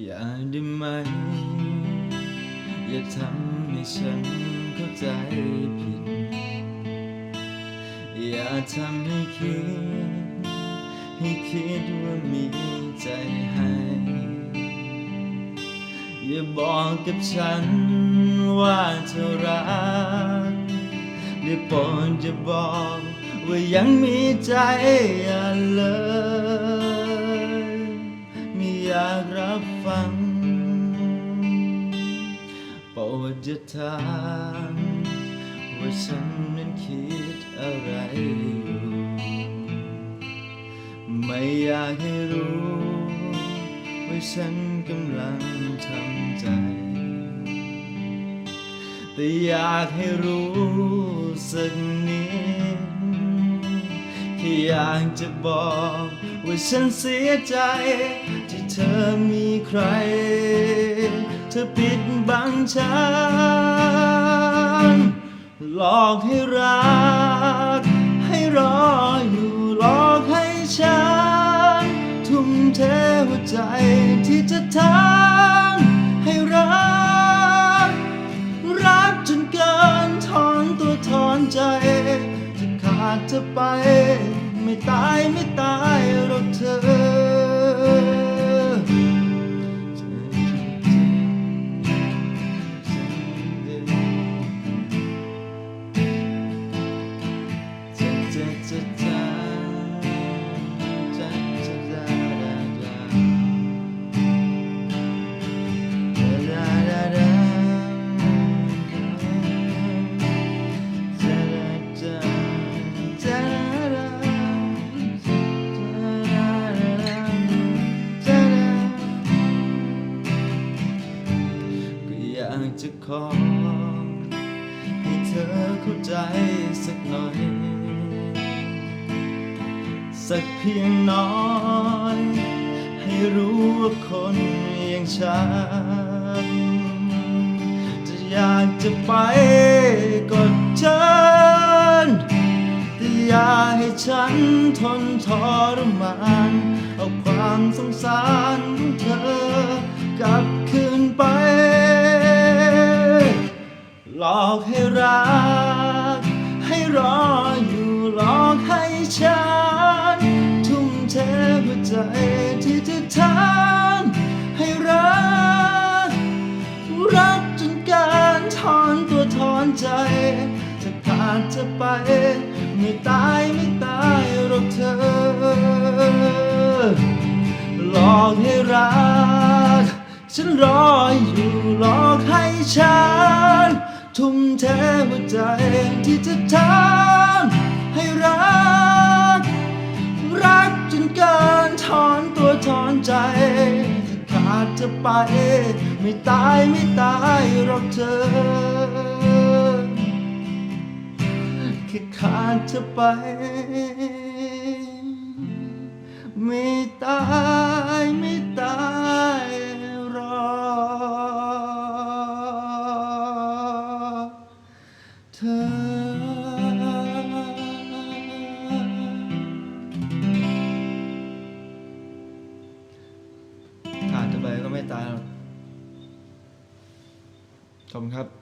อย่าได้ไหม อย่าทำให้ฉันเข้าใจผิด อย่าทำให้คิด ให้คิดว่ามีใจให้ อย่าบอกกับฉันว่าเธอรักได้โปรดจะบอกว่ายังมีใจอ่านเลยไม่ อยากรับฟัง โปรดจะถามว่าฉันนั้นคิดอะไรอยู่ ไม่อยากให้รู้ว่าฉันกำลังทำใจ แต่อยากให้รู้สัก อยากจะบอกว่าฉันเสียใจ ที่เธอมีใคร เธอปิดบังฉัน หลอกให้รัก ให้รออยู่หลอกให้ฉัน ทุ่มเทหัวใจที่จะทำให้รัก รักจนเกินถอนตัวถอนใจจะขาดเธอไป ไม่ตายไม่ตายหรอกเธอากจะขอ ให้เธอเข้าใจสักหน่อย สักเพียงน้อย ให้รู้ว่าคนอย่างฉัน จะอยากจะไปก็เชิญแต่อย่าให้ฉันทนทรมาน เอาความสงสารของเธอ จะไป ไม่ตายไม่ตายหรอกเธอ หลอกให้รัก ฉันรออยู่หลอกให้ฉัน ทุ่มเทหัวใจที่จะทำให้รัก รักจนเกินถอนตัวถอนใจขาดจะไป ไม่ตายไม่ตายหรอกเธอ ค่ขาดจะไป ไม่ตายไม่ตายรอ เธอขาดจะไปก็ไม่ตายหรอกขอบคุณครับ